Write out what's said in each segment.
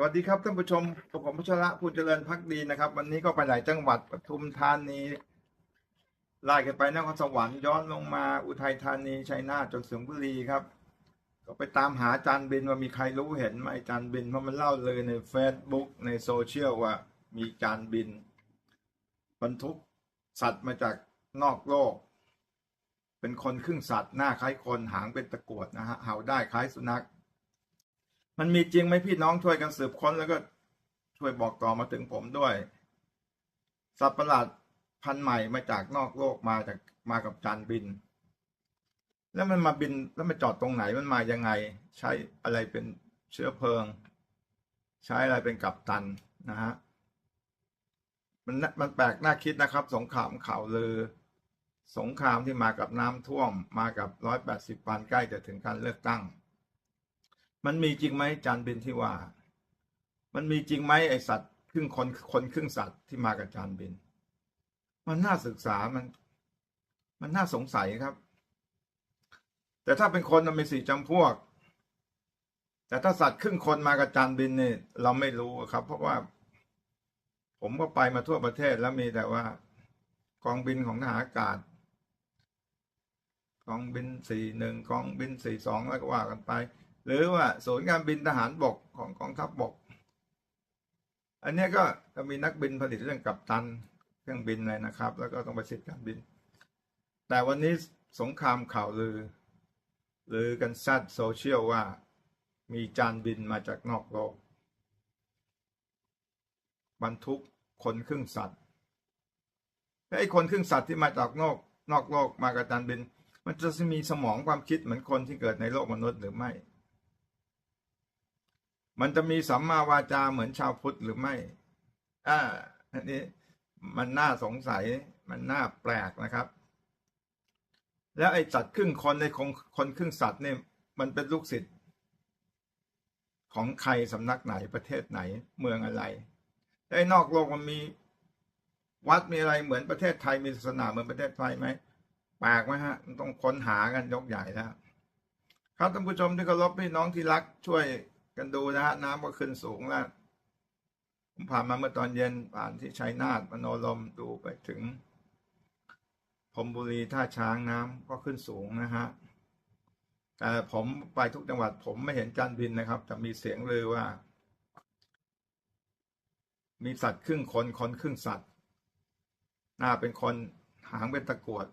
สวัสดีครับท่านผู้ชมกับผมพัชระพูนเจริญพักดีนะครับ วันนี้ก็ไปหลายจังหวัดปทุมธานีไล่กันไปนครสวรรค์ย้อนลงมาอุทัยธานีชัยนาทจนสิงห์บุรีครับ ก็ไปตามหาจานบินว่ามีใครรู้เห็นไหมจานบินเพราะมันเล่าเลยใน Facebook ในโซเชียลว่ามีจานบิน บรรทุกสัตว์มาจากนอกโลก เป็นคนครึ่งสัตว์หน้าคล้ายคนหางเป็นตะกรวดนะฮะเห่าได้คล้ายสุนัข มันมีจริงไหมพี่น้องช่วยกันสืบค้นแล้วก็ช่วยบอกต่อมาถึงผมด้วย สัตว์ประหลาดพันธุ์ใหม่มาจากนอกโลกมาจากมากับจานบิน แล้วมันมาบินแล้วมาจอดตรงไหนมันมายังไง ใช้อะไรเป็นเชื้อเพลิง ใช้อะไรเป็นกัปตันนะฮะมันน่ะมันแปลกน่าคิดนะครับ สงครามข่าวลือ สงครามที่มากับน้ำท่วมมากับร้อยแปดสิบวันใกล้จะถึงการเลือกตั้ง มันมีจริงไหมจานบินที่ว่า มันมีจริงไหมไอสัตว์ครึ่งคนคนครึ่งสัตว์ที่มากับจานบิน มันน่าศึกษามัน มันน่าสงสัยครับ แต่ถ้าเป็นคนมันมีสี่จำพวก แต่ถ้าสัตว์ครึ่งคนมากับจานบินเนี่ยเราไม่รู้ครับ เพราะว่า ผมก็ไปมาทั่วประเทศแล้วมีแต่ว่ากองบินของทหารอากาศกองบินสี่หนึ่งกองบินสี่สองแล้วก็ว่ากันไป หรือว่าศูนย์การบินทหารบกของกองทัพบกอันนี้ก็จะมีนักบินผลิตเรื่องกัปตันเครื่องบินอะไรนะครับ แล้วก็ต้องไปสิทธิ์การบิน แต่วันนี้สงครามข่าวลือลือกันซัดโซเชียลว่ามีจานบินมาจากนอกโลกบรรทุกคนครึ่งสัตว์ไอ้คนครึ่งสัตว์ที่มาจากนอกนอกโลกมากับจานบิน มันจะมีสมองความคิดเหมือนคนที่เกิดในโลกมนุษย์หรือไม่ มันจะมีสัมมาวาจาเหมือนชาวพุทธหรือไม่ อ่า อันนี้มันน่าสงสัย มันน่าแปลกนะครับ แล้วไอ้สัตว์ครึ่งคนในคนคนครึ่งสัตว์เนี่ย มันเป็นลูกศิษย์ของใครสำนักไหนประเทศไหนเมืองอะไรแล้วไอ้นอกโลกมันมีวัดมีอะไรเหมือนประเทศไทยมีศาสนาเหมือนประเทศไทยไหมแปลกไหมฮะมันต้องค้นหากันยกใหญ่แล้วครับท่านผู้ชมที่เคารพพี่น้องที่รักช่วย กันดูนะฮะน้ำก็ขึ้นสูงแล้ว ผมผ่านมาเมื่อตอนเย็นผ่านที่ชัยนาทมโนลมดูไปถึงพรมบุรีท่าช้างน้ำก็ขึ้นสูงนะฮะแต่ผมไปทุกจังหวัด ผมไม่เห็นจานบินนะครับ แต่มีเสียงเลือว่า มีสัตว์ครึ่งคนคนครึ่งสัตว์ หน้าเป็นคนหางเป็นตะกรวด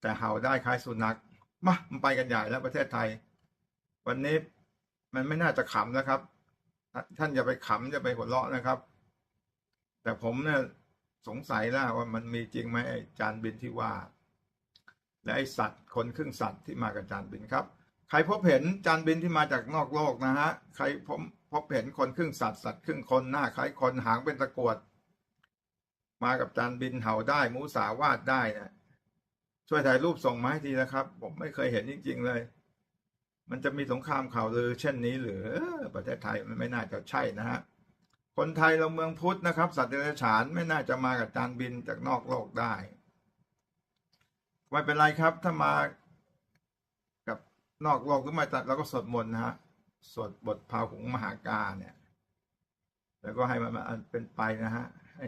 แต่เห่าได้คล้ายสุนัขมามันไปกันใหญ่แล้วประเทศไทย วันนี้ มันไม่น่าจะขำนะครับ ท่านอย่าไปขำอย่าไปหัวเราะนะครับ แต่ผมเนี่ยสงสัยแล้วว่ามันมีจริงไหมไอ้จานบินที่ว่า และไอ้สัตว์คนครึ่งสัตว์ที่มากับจานบินครับ ใครพบเห็นจานบินที่มาจากนอกโลกนะฮะใครพบพบเห็นคนครึ่งสัตว์สัตว์ครึ่งคนหน้าคล้ายคนหางเป็นตะกวด มากับจานบินเห่าได้มูสาวาดได้นะช่วยถ่ายรูปส่งมาให้ทีนะครับ ผมไม่เคยเห็นจริง ๆ เลย มันจะมีสงครามข่าวลือเช่นนี้หรือประเทศไทยมันไม่น่าจะใช่นะฮะคนไทยเราเมืองพุทธนะครับ สัตว์เดรัจฉานไม่น่าจะมากับจานบินจากนอกโลกได้ไม่เป็นไรครับ ถ้ามากับนอกโลกหรือมาจากเราก็สวดมนต์นะฮะสวดบทพาหุงมหากาเนี่ย แล้วก็ให้มันมาเป็นไปนะฮะให้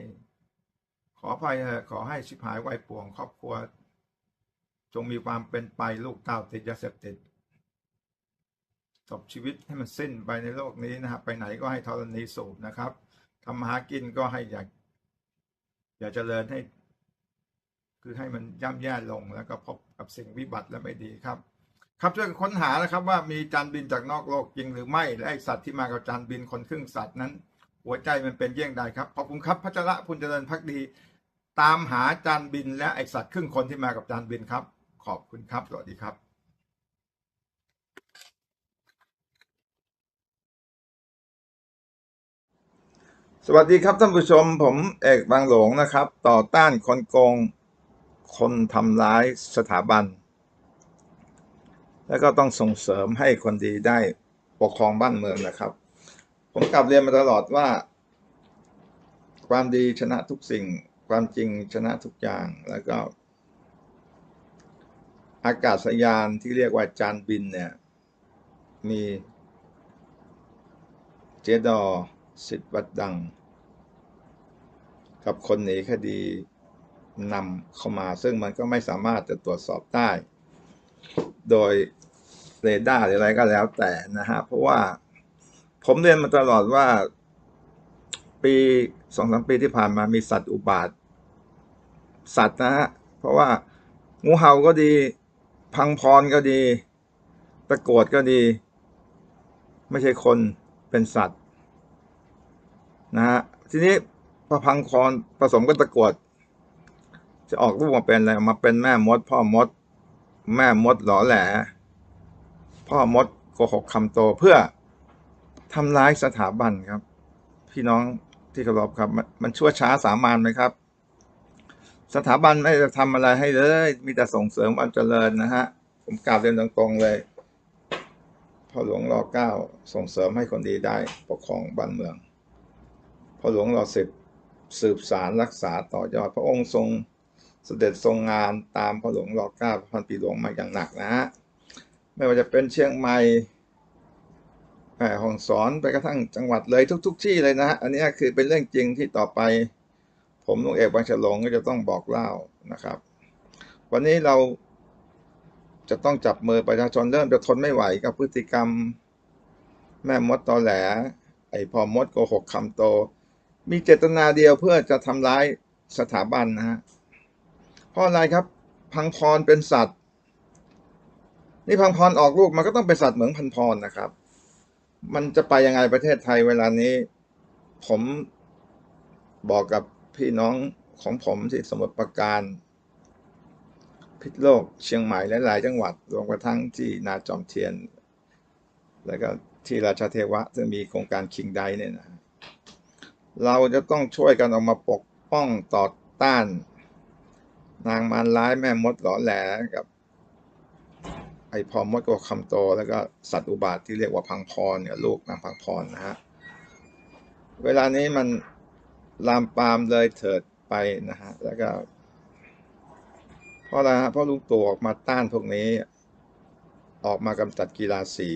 ขออภัยขอให้ชิบหายไวป่วง ครอบครัว จงมีความเป็นไปลูกเต้าติดยาเสพติด จบชีวิตให้มันสิ้นไปในโลกนี้นะครับไปไหนก็ให้ธรณีสูบนะครับทำมาหากินก็ให้อยากอย่าเจริญให้ คือให้มันย่ำแย่ลงแล้วก็พบกับสิ่งวิบัติและไม่ดีครับ ครับช่วยค้นหานะครับว่ามีจานบินจากนอกโลกจริงหรือไม่และไอสัตว์ที่มากับจานบินคนครึ่งสัตว์นั้น หัวใจมันเป็นเยี่ยงใดครับขอบคุณครับพัชระพุนเจริญพักดี ตามหาจานบินและไอสัตว์ครึ่งคนที่มากับจานบินครับ ขอบคุณครับสวัสดีครับ สวัสดีครับท่านผู้ชม ผมเอกบางหลงนะครับ ต่อต้านคนโกง คนทำร้ายสถาบัน แล้วก็ต้องส่งเสริมให้คนดีได้ปกครองบ้านเมืองนะครับ ผมกลับเรียนมาตลอดว่า ความดีชนะทุกสิ่ง ความจริงชนะทุกอย่างแล้วก็ อากาศยานที่เรียกว่าจานบินเนี่ย มีเจดอ สิทธิ์วัดดัง กับคนหนีคดีนำเข้ามาซึ่งมันก็ไม่สามารถจะตรวจสอบได้ โดยเรดาร์หรืออะไรก็แล้วแต่นะฮะ เพราะว่าผมเรียนมาตลอดว่าปีสองสามปีที่ผ่านมามีสัตว์อุบาท สัตว์นะฮะ เพราะว่างูเห่าก็ดี พังพรก็ดี ตะโกดก็ดี ไม่ใช่คนเป็นสัตว์ นะฮะทีนี้พอพังพรผสมกับตะกรวดจะออกลูกมาเป็นอะไรมาเป็นแม่มด พ่อมด แม่มดหล่อแหลพ่อมดโกหกคำโตเพื่อทำร้ายสถาบันครับ พี่น้องที่เคารพครับ มันมันชั่วช้าสามานไหมครับ สถาบันไม่ได้ทำอะไรให้เลย มีแต่ส่งเสริมความเจริญนะฮะผมกล่าวเรียนตรงๆเลยพ่อหลวงรอเก้าส่งเสริมให้คนดีได้ปกครองบ้านเมือง พ่อหลวงรอสิบสืบสารรักษาต่อยอดพระองค์ทรงเสด็จทรงงานตามพ่อหลวงรอเก้าพันปีหลวงมาอย่างหนักนะฮะไม่ว่าจะเป็นเชียงใหม่แม่ฮ่องสอนไปกระทั่งจังหวัดเลยทุกๆที่เลยนะฮะอันนี้คือเป็นเรื่องจริงที่ต่อไป ผมลุงเอกบางฉลงก็จะต้องบอกเล่านะครับ วันนี้เราจะต้องจับมือประชาชนเริ่มจะทนไม่ไหวกับพฤติกรรม แม่มดตอแหล ไอพอมดโกหกคำโต มีเจตนาเดียวเพื่อจะทำร้ายสถาบันนะฮะเพราะอะไรครับ พังพรเป็นสัตว์ นี่พังพรออกลูกมันก็ต้องเป็นสัตว์เหมือนพันพรนะครับ มันจะไปยังไงประเทศไทยเวลานี้ ผมบอกกับพี่น้องของผมที่สมุทรปราการ พิษโลกเชียงใหม่และหลายจังหวัดรวมกระทั่งที่นาจอมเทียน แล้วก็ที่ราชาเทวะซึ่งมีโครงการคิงไดเนี่ยนะ เราจะต้องช่วยกันออกมาปกป้องต่อต้าน นางมารร้ายแม่มดหลอแหลกับ ไอพอมดโกคำโตแล้วก็สัตว์อุบาทที่เรียกว่าพังพรเนี่ยลูกนางพังพรนะฮะเวลานี้มันลามปามเลยเถิดไปนะฮะแล้วก็เพราะอะไรฮะเพราะลุงตู่ออกมาต้านพวกนี้ ออกมากำจัดกีฬาสี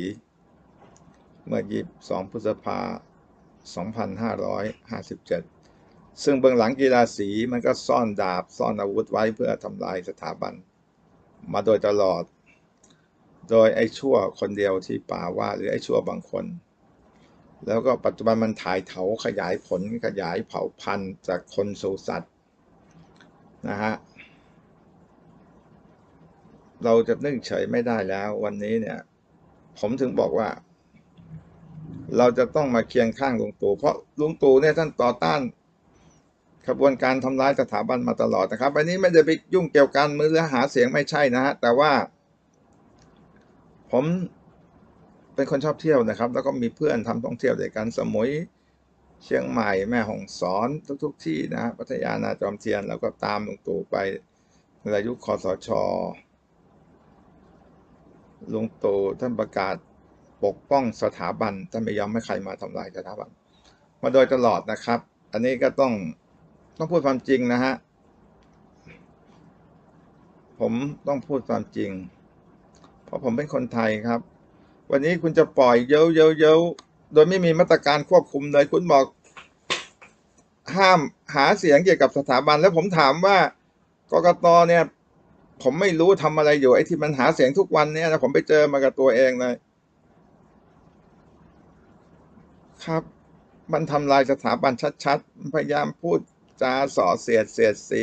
เมื่อ22พฤษภา 2557 ซึ่งเบื้องหลังกีฬาสีมันก็ซ่อนดาบซ่อนอาวุธไว้เพื่อทำลายสถาบัน มาโดยตลอด โดยไอ้ชั่วคนเดียวที่ป่าว่าหรือไอ้ชั่วบางคน แล้วก็ปัจจุบันมันถ่ายเถาขยายผลขยายเผ่าพันธุ์จากคนสู่สัตว์นะฮะเราจะนึ่งเฉยไม่ได้แล้ววันนี้เนี่ย ผมถึงบอกว่า เราจะต้องมาเคียงข้างลุงตู่เพราะลุงตู่เนี่ยท่านต่อต้านขบวนการทำร้ายสถาบันมาตลอดนะครับ อันนี้ไม่ได้ไปยุ่งเกี่ยวกันมือหรือหาเสียงไม่ใช่นะฮะแต่ว่า ผมเป็นคนชอบเที่ยวนะครับ แล้วก็มีเพื่อนทำท่องเที่ยวด้วยกันสมุยเชียงใหม่แม่ฮ่องสอนทุก ๆที่นะฮะพัทยานาจอมเทียนแล้วก็ตามลุงตู่ไปในยุคคอสชลุงตู่ท่านประกาศ ปกป้องสถาบันท่านไม่ยอมให้ใครมาทำลายสถาบัน มาโดยตลอดนะครับ อันนี้ก็ต้องต้องพูดความจริงนะฮะผมต้องพูดความจริง เพราะผมเป็นคนไทยครับ วันนี้คุณจะปล่อยเย้าเย้าเย้าโดยไม่มีมาตรการควบคุมเลย คุณบอก ห้ามหาเสียงเกี่ยวกับสถาบัน แล้วผมถามว่ากกตเนี่ย ผมไม่รู้ทำอะไรอยู่ไอ้ที่มันหาเสียงทุกวันเนี่ยนะผมไปเจอมากับตัวเองเลย ครับ มันทำลายสถาบันชัดๆ พยายามพูดจาส่อเสียดเสียดสี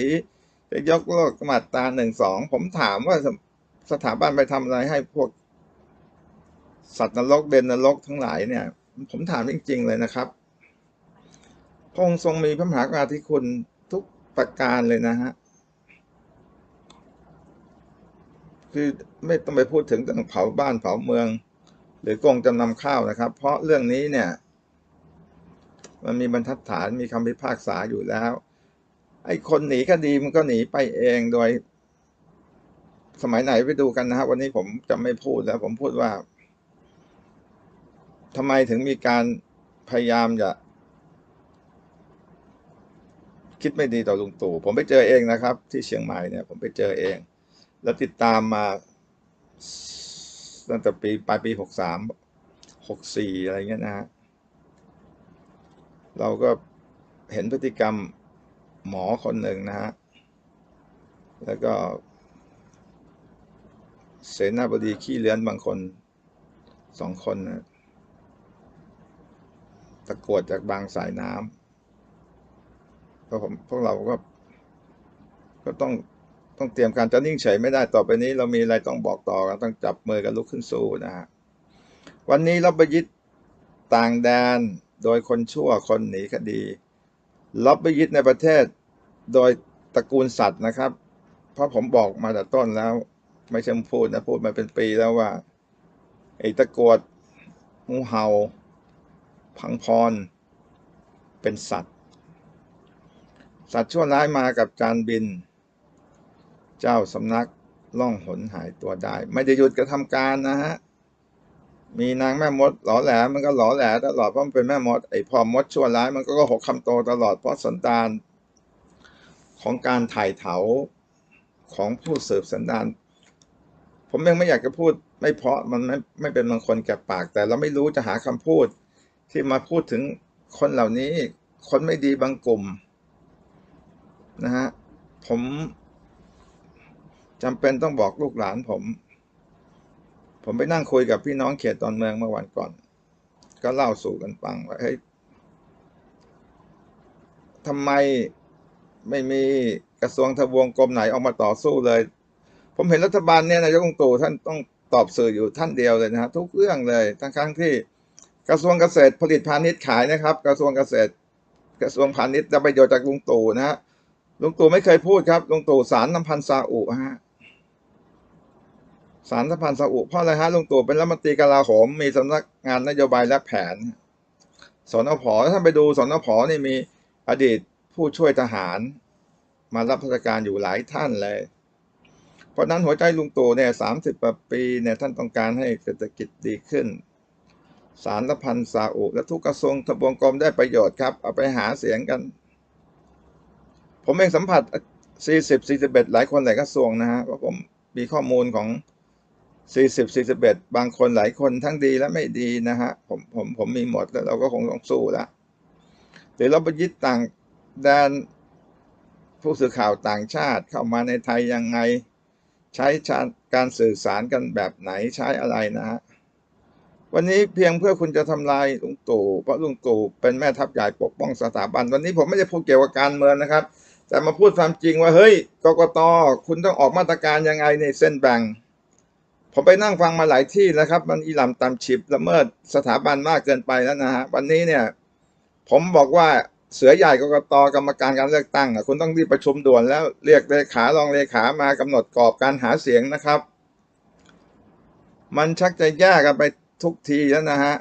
จะยกเลิกมาตราหนึ่งสอง ผมถามว่าสสถาบันไปทำอะไรให้พวก สัตว์นรกเดนนรกทั้งหลายเนี่ย ผมถามจริง ๆ เลยนะครับพงทรงมีพระมหากรุณาธิคุณทุกประการเลยนะฮะคือไม่ต้องไปพูดถึงเรื่องเผาบ้านเผาเมือง หรือโกงจำนำข้าวนะครับ เพราะเรื่องนี้เนี่ย มันมีบรรทัดฐานมีคำพิพากษาอยู่แล้ว ไอ้คนหนีคดีมันก็หนีไปเองโดย สมัยไหนไปดูกันนะฮะวันนี้ผมจะไม่พูดแล้ว ผมพูดว่าทำไมถึงมีการพยายามจะ คิดไม่ดีต่อลุงตู่ผมไปเจอเองนะครับ ที่เชียงใหม่เนี่ย ผมไปเจอเอง แล้วติดตามมาตั้งแต่ปีปลายปีหกสามหกสี่อะไรเงี้ยนะฮะ เราก็เห็นพฤติกรรมหมอคนหนึ่งนะฮะ แล้วก็ เสนาบดีขี้เลื้อนบางคนสองคนนะตะกวดจากบางสายน้ำพวกผมพวกเราก็ ก็ต้องต้องเตรียมการจะนิ่งเฉยไม่ได้ต่อไปนี้ เรามีอะไรต้องบอกต่อกันต้องจับมือกันลุกขึ้นสู้นะฮะ วันนี้รับประยิตต่างแดน โดยคนชั่วคนหนีคดีรับประยิตในประเทศ โดยตระกูลสัตว์นะครับ เพราะผมบอกมาแต่ต้นแล้ว ไม่ใช่พูดนะพูดมาเป็นปีแล้วว่าไอ้ตะกรวดงูเห่า พังพร เป็นสัตว์ สัตว์ชั่วร้ายมากับจานบิน เจ้าสำนักล่องหนหายตัวได้ ไม่ได้หยุดกระทำการนะฮะ มีนางแม่มดหลอแหลมันก็หลอแหลตลอดเพราะมันเป็นแม่มดไอ้พอมดชั่วร้ายมันก็ก็หกคำโตตลอดเพราะสันดานของการถ่ายเถาของผู้สืบสันดานผมยังไม่อยากจะพูด ไม่เพราะมันไม่ไม่เป็นบางคนแก่ปาก แต่เราไม่รู้จะหาคำพูด ที่มาพูดถึงคนเหล่านี้ คนไม่ดีบางกลุ่มนะฮะผมจำเป็นต้องบอกลูกหลานผม ผมไปนั่งคุยกับพี่น้องเขตตอนเมืองเมื่อวันก่อน ก็เล่าสู่กันฟังว่าเฮ้ยทำไมไม่มีกระทรวงทบวงกรมไหนออกมาต่อสู้เลย ผมเห็นรัฐบาลเนี่ยนายกลุงตู่ท่านต้องตอบสื่ออยู่ท่านเดียวเลยนะฮะทุกเรื่องเลยทั้งครั้งที่กระทรวงเกษตรผลิตพาณิชย์ขายนะครับ กระทรวงเกษตร กระทรวงพาณิชย์ได้ประโยชน์จากลุงตู่นะฮะลุงตู่ไม่เคยพูดครับลุงตู่สารน้ำพันซาอุฮะ สารสัมพันธ์ซาอุเพราะอะไรฮะลุงตู่เป็นรัฐมนตรีกลาโหม มีสำนักงานนโยบายและแผน สนพถ้าท่านไปดูสนพนี่มีอดีตผู้ช่วยทหาร มารับราชการอยู่หลายท่านเลย เพราะนั้นหัวใจลุงตู่เนี่ยสามสิบปีเนี่ยท่านต้องการให้เศรษฐกิจดีขึ้น สารพันธ์ซาอุและทุกกระทรวงทบวงกรมได้ประโยชน์ครับ เอาไปหาเสียงกัน ผมเองสัมผัส 40 41 หลายคนหลายกระทรวงนะฮะเพราะผมมีข้อมูลของ 40 41บสี่สิบเอ็ดบางคนหลายคนทั้งดีและไม่ดีนะฮะ ผมผมผมมีหมดแล้วเราก็คงต้องสู้ล้วเดี๋ยวเราไปยึดต่างแดนผู้สื่อข่าวต่างชาติเข้ามาในไทยยังไง ใช้การสื่อสารกันแบบไหนใช้อะไรนะฮะวันนี้เพียงเพื่อคุณจะทำลายลุงตู่เพราะลุงตู่เป็นแม่ทัพใหญ่ปกป้องสถาบัน วันนี้ผมไม่ได้พูดเกี่ยวกับการเมืองนะครับ แต่มาพูดความจริงว่าเฮ้ยกกตคุณต้องออกมาตรการยังไงในเส้นแบ่ง ผมไปนั่งฟังมาหลายที่แล้วครับ มันอีหลำตามฉิบละเมิดสถาบันมากเกินไปแล้วนะฮะวันนี้เนี่ย ผมบอกว่าเสือใหญ่กกตกรรมการการเลือกตั้งคุณต้องรีบประชุมด่วนแล้วเรียกเลขารองเลขามากำหนดกรอบการหาเสียงนะครับ มันชักจะแย่กันไปทุกทีแล้วนะฮะ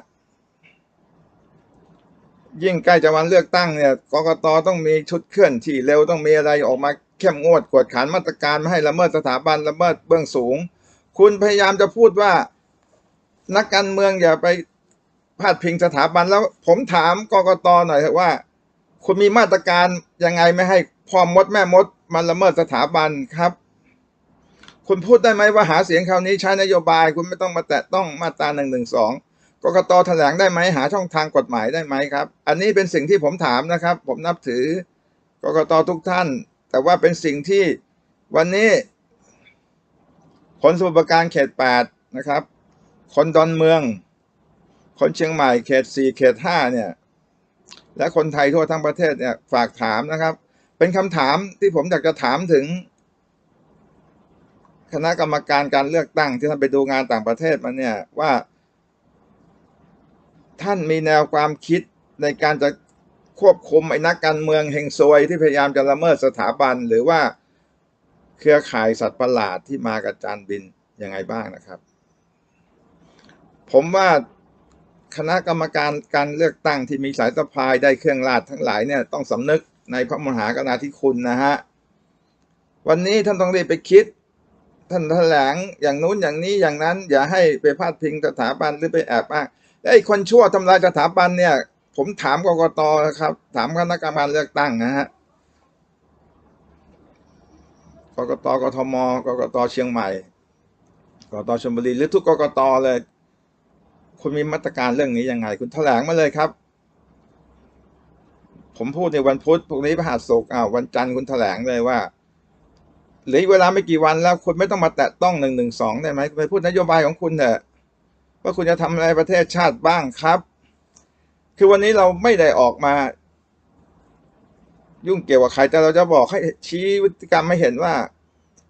ยิ่งใกล้จะวันเลือกตั้งเนี่ยกกตต้องมีชุดเคลื่อนที่เร็วต้องมีอะไรออกมาเข้มงวดกวดขันมาตรการไม่ให้ละเมิดสถาบันละเมิดเบื้องสูง คุณพยายามจะพูดว่านักการเมืองอย่าไปพาดพิงสถาบันแล้วผมถามกกตหน่อยว่า คุณมีมาตรการยังไงไม่ให้พ่อมดแม่มดมันละเมิดสถาบันครับ คุณพูดได้ไหมว่าหาเสียงคราวนี้ใช้นโยบาย คุณไม่ต้องมาแตะต้องมาตราหนึ่งหนึ่งสองกกตแถลงได้ไหมหาช่องทางกฎหมายได้ไหมครับ อันนี้เป็นสิ่งที่ผมถามนะครับ ผมนับถือกกตทุกท่าน แต่ว่าเป็นสิ่งที่วันนี้ คนสมุทรปราการเขตแปดนะครับ คนดอนเมือง คนเชียงใหม่เขตสี่เขตห้าเนี่ย และคนไทยทั่วทั้งประเทศเนี่ยฝากถามนะครับ เป็นคำถามที่ผมอยากจะถามถึง คณะกรรมการการเลือกตั้งที่ท่านไปดูงานต่างประเทศมาเนี่ยว่า ท่านมีแนวความคิดในการจะควบคุมไอ้นักการเมืองเฮงซวยที่พยายามจะละเมิดสถาบันหรือว่า เครือข่ายสัตว์ประหลาดที่มากับจานบินยังไงบ้างนะครับ ผมว่าคณะกรรมการการเลือกตั้งที่มีสายสะพายได้เครื่องราชทั้งหลายเนี่ยต้องสำนึกในพระมหากรุณาธิคุณนะฮะ วันนี้ท่านต้องรีบไปคิด ท่านแถลงอย่างนู้นอย่างนี้อย่างนั้น อย่าให้ไปพาดพิงสถาบันหรือไปแอบอ้างไอ้คนชั่วทำลายสถาบันเนี่ย ผมถามกกตครับ ถามคณะกรรมการเลือกตั้งนะฮะ กกตกทมกกตเชียงใหม่กกตชลบุรีหรือทุกกกตเลย คุณมีมาตรการเรื่องนี้ยังไง คุณแถลงมาเลยครับ ผมพูดในวันพุธพรุ่งนี้พฤหัสศุกร์อ้าววันจันทร์คุณแถลงเลยว่าหลือเวลาไม่กี่วันแล้วคุณไม่ต้องมาแตะต้องหนึ่งหนึ่งสองได้ไหมไปพูดนโยบายของคุณเถอะว่าคุณจะทำอะไรประเทศชาติบ้างครับ คือวันนี้เราไม่ได้ออกมา ยุ่งเกี่ยวกับใครแต่เราจะบอกให้ชี้พฤติกรรมไม่เห็นว่า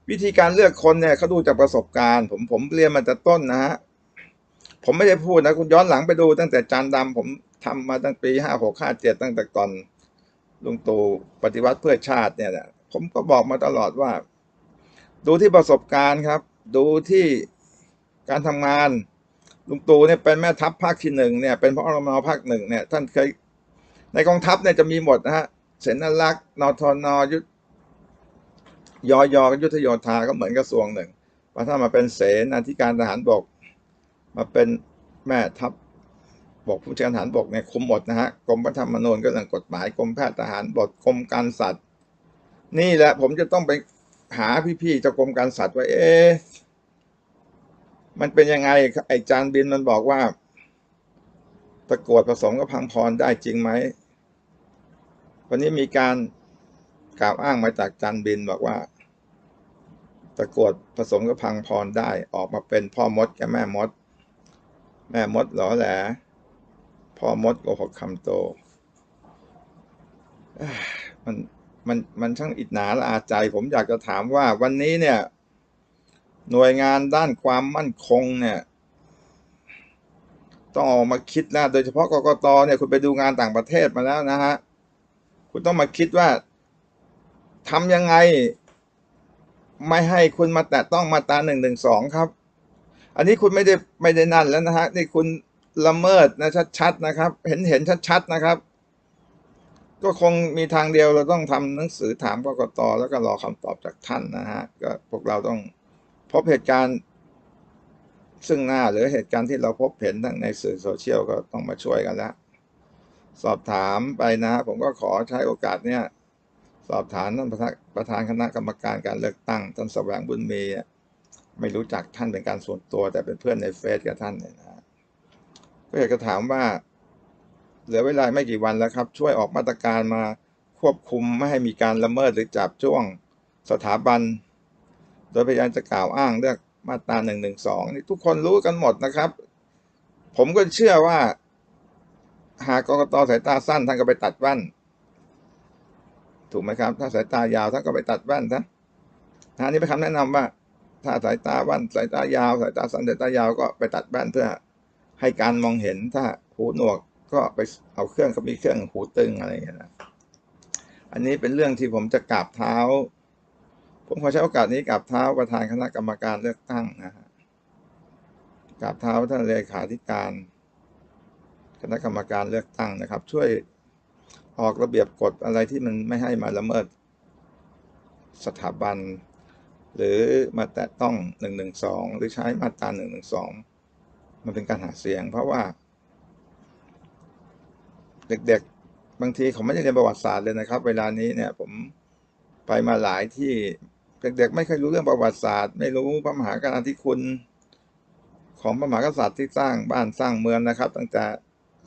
วิธีการเลือกคนเนี่ยเขาดูจากประสบการณ์ ผมผมเรียนมาแต่ต้นนะฮะผมไม่ได้พูดนะ คุณย้อนหลังไปดูตั้งแต่จานดำผมทำมาตั้งปีห้าหกห้าเจ็ดตั้งแต่ก่อนลุงตู่ปฏิวัติเพื่อชาติเนี่ยนะผมก็บอกมาตลอดว่า ดูที่ประสบการณ์ครับ ดูที่การทำงานลุงตู่เนี่ยเป็นแม่ทัพภาคที่หนึ่งเนี่ยเป็นพระรมภาคหนึ่งเนี่ยท่านเคยในกองทัพเนี่ยจะมีหมดนะฮะ เสนาลักษณ์นทนยุทธยอยอยุทธโยธาก็เหมือนกระทรวงหนึ่งพอถ้ามาเป็นเสนาธิการทหารบก มาเป็นแม่ทัพบกผู้จัดการทหารบกเนี่ยคุมหมดนะฮะกรมพระธรรมนูญก็เรื่องกฎหมายกรมแพทย์ทหารบกกรมการสัตว์ นี่แหละผมจะต้องไปหาพี่ๆเจ้ากรมการสัตว์ว่าเอ๊ะมันเป็นยังไงไอ้จานบินมันบอกว่าตะกรวดผสมกับพังพรได้จริงไหม วันนี้มีการกล่าวอ้างมาจากจานบินบอกว่า ตะกรวดผสมกับพังพรได้ออกมาเป็นพ่อมดกับแม่มด แม่มดเหรอแหละพ่อมดโกหกคำโต มันมันมันช่างอิจฉาละอาใจผมอยากจะถามว่าวันนี้เนี่ย หน่วยงานด้านความมั่นคงเนี่ย ต้องออกมาคิดนะโดยเฉพาะกกตเนี่ยคุณไปดูงานต่างประเทศมาแล้วนะฮะ คุณต้องมาคิดว่าทำยังไง ไม่ให้คุณมาแตะต้องมาตราหนึ่งหนึ่งสองครับ อันนี้คุณไม่ได้ไม่ได้นั่นแล้วนะฮะนี่คุณละเมิดนะชัดๆนะครับ เห็นเห็นชัดๆนะครับ ก็คงมีทางเดียวเราต้องทำหนังสือถามกกตแล้วก็รอคำตอบจากท่านนะฮะก็พวกเราต้องพบเหตุการณ์ซึ่งหน้าหรือเหตุการณ์ที่เราพบเห็นทั้งในสื่อโซเชียลก็ต้องมาช่วยกันแล้ว สอบถามไปนะ ผมก็ขอใช้โอกาสเนี่ย สอบถามท่านประธานคณะกรรมการการเลือกตั้งท่านแสวงบุญมีไม่รู้จักท่านเป็นการส่วนตัว แต่เป็นเพื่อนในเฟซกับท่านเนี่ยนะก็อยากจะถามว่าเหลือเวลาไม่กี่วันแล้วครับ ช่วยออกมาตรการมาควบคุมไม่ให้มีการละเมิดหรือจับจ้วงสถาบัน โดยพยายามจะกล่าวอ้างเรื่องมาตราหนึ่งหนึ่งสองนี่ทุกคนรู้กันหมดนะครับ ผมก็เชื่อว่า หากกรกตสายตาสั้นท่านก็ไปตัดแว่นถูกไหมครับ ถ้าสายตายาวท่านก็ไปตัดแว่นนะอันนี้เป็นคำแนะนำว่า ถ้าสายตาวันสายตายาว สายตาสั้นสายตายาวก็ไปตัดแว่นเพื่อให้การมองเห็นถ้าหูหนวกก็ไปเอาเครื่องเขามีเครื่องหูตึงอะไรอย่างเงี้ยนะอันนี้เป็นเรื่องที่ผมจะกราบเท้า ผมขอใช้โอกาสนี้กราบเท้าประธานคณะกรรมการเลือกตั้งนะฮะกราบเท้าท่านเลขาธิการ คณะกรรมการเลือกตั้งนะครับ ช่วยออกระเบียบกฎอะไรที่มันไม่ให้มาละเมิด สถาบัน หรือมาแตะต้องหนึ่งหนึ่งสองหรือใช้มาตราหนึ่งหนึ่งสองมันเป็นการหาเสียง เพราะว่า เด็กๆ บางทีเขาไม่ได้เรียนประวัติศาสตร์เลยนะครับ เวลานี้เนี่ยผมไปมาหลายที่เด็กๆ ไม่เคยรู้เรื่องประวัติศาสตร์ ไม่รู้พระมหากรุณาธิคุณ ของพระมหากษัตริย์ที่สร้างบ้านสร้างเมืองนะครับ ตั้งแต่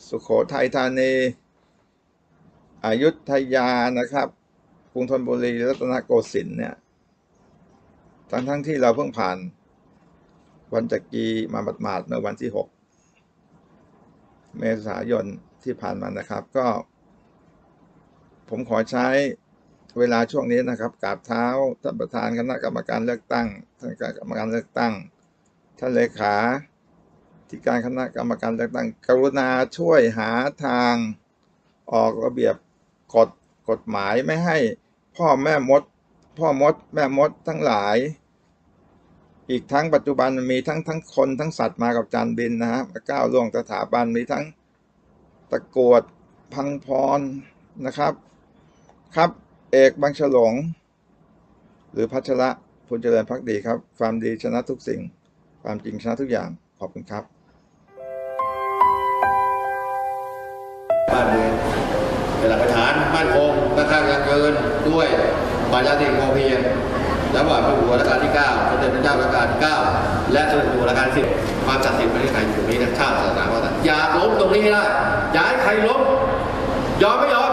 สุขโขทัยธานีอายุธยานะครับกรุงธนบุรีรัตนโกสินทร์เนี่ยทั้งทั้งที่เราเพิ่งผ่าน วันจักรีมาหมาดเมื่อวันที่ 6 เมษายนที่ผ่านมานะครับ ก็ ผมขอใช้เวลาช่วงนี้นะครับกราบเท้าท่านประธานคณะกรรมการเลือกตั้งท่านกรรมการเลือกตั้งท่านเลขา ที่การคณะกรรมการเลือกตั้งกรุณาช่วยหาทางออกระเบียบกฎกฎหมายไม่ให้พ่อแม่มด พ่อมด แม่มดทั้งหลาย อีกทั้งปัจจุบันมีทั้งทั้งคนทั้งสัตว์มากับจานบินนะฮะมาก้าวล่วงสถาบันมีทั้งตะกวดพังพรนะครับ ครับ เอกบางฉลง หรือพัชระพลเจริญพักดีครับ ความดีชนะทุกสิ่ง ความจริงชนะทุกอย่างขอบคุณครับ บ้านเมืองเป็นหลักฐานมั่นคงมั่งคั่งยั่งยืนด้วยปัญญาติพอเพียงระหว่างพระหัวรัชกาลที่ 9 สมเด็จพระเจ้ารัชกาลที่ 9 และสมเด็จพระรัชกาลที่10ความศักดิ์สิทธิ์ประเทศไทยอยู่ตรงนี้นะชาติศาสนาว่าอย่าล้มตรงนี้ให้ได้อย่าให้ใครล้มยอมไม่ยอม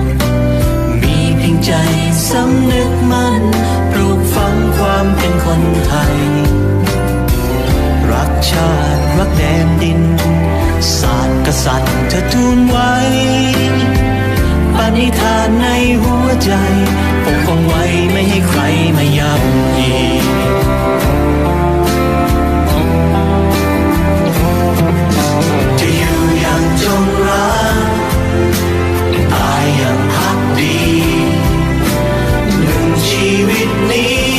ใจสำนึกมันปลูกฝังความเป็นคนไทย รักชาติรักแดนดิน ศาสตร์กษัตริย์จะทูลไว้ปณิธานในหัวใจปกป้องไว้ไม่ให้ใครมาย่ำยี need.